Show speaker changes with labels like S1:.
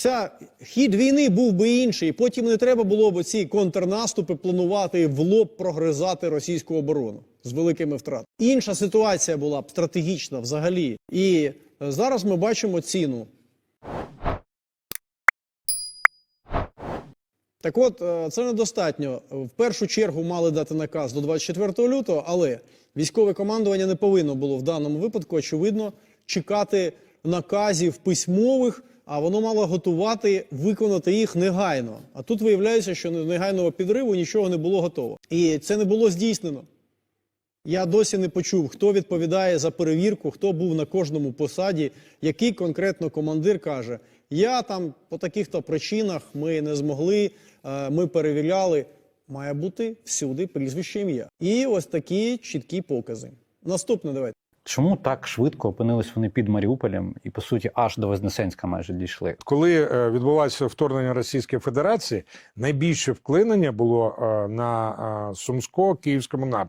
S1: Вся хід війни був би інший, потім не треба було б ці контрнаступи планувати в лоб прогризати російську оборону з великими втратами. Інша ситуація була б стратегічна взагалі. І е, зараз ми бачимо ціну. Так от, е, це недостатньо. В першу чергу мали дати наказ до 24 лютого, але військове командування не повинно було в даному випадку, очевидно, чекати наказів письмових, а воно мало готувати, виконати їх негайно. А тут виявляється, що негайного підриву нічого не було готово. І це не було здійснено. Я досі не почув, хто відповідає за перевірку, хто був на кожному посаді, який конкретно командир каже: Я там по таких-то причинах ми не змогли, е, ми перевіряли. Має бути всюди прізвище ім'я. І ось такі чіткі покази. Наступне давайте.
S2: Чому так швидко опинились вони під Маріуполем і по суті аж до Вознесенська майже дійшли?
S3: Коли відбувалося вторгнення Російської Федерації, найбільше вклинення було е, на е, Сумсько-Київському напрямку.